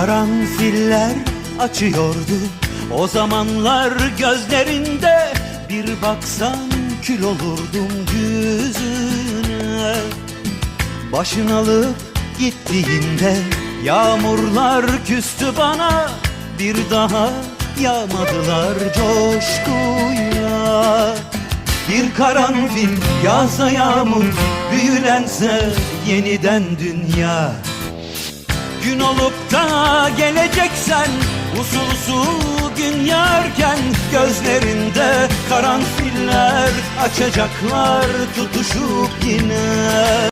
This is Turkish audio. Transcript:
karanfiller açıyordu. O zamanlar gözlerinde bir baksan kül olurdum yüzüne. Başın alıp gittiğinde Yağmurlar küstü bana. Bir daha yağmadılar coşkuyla Bir karanfil yağsa yağmur Büyülense yeniden dünya Gün olup da geleceksen Usul usul gün yarken Gözlerinde karanfiller Açacaklar tutuşup yine